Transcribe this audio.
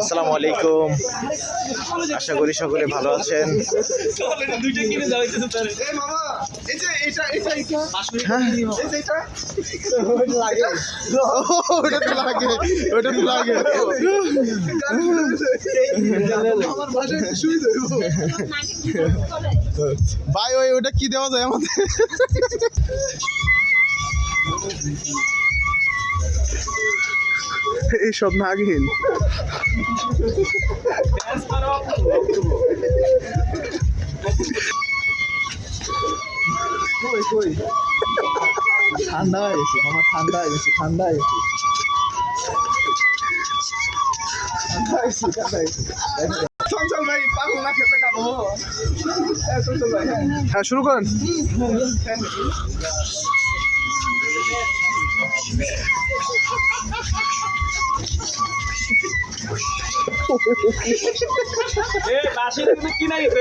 আসসালামু আলাইকুম আশা করি সকলে ভালো আছেন। ভাই ওই ওটা কি দেওয়া যায় আমাদের? এইসব নাগিন। ঠান্ডা হয়ে গেছে আমার ঠান্ডা হয়ে গেছে ঠান্ডা হয়ে গেছে। চঞ্চল ভাই পাগল না খেতে খাব হ্যাঁ চঞ্চল ভাই হ্যাঁ। হ্যাঁ শুরু করেন। এ বাসি তুমি কিনা গেছে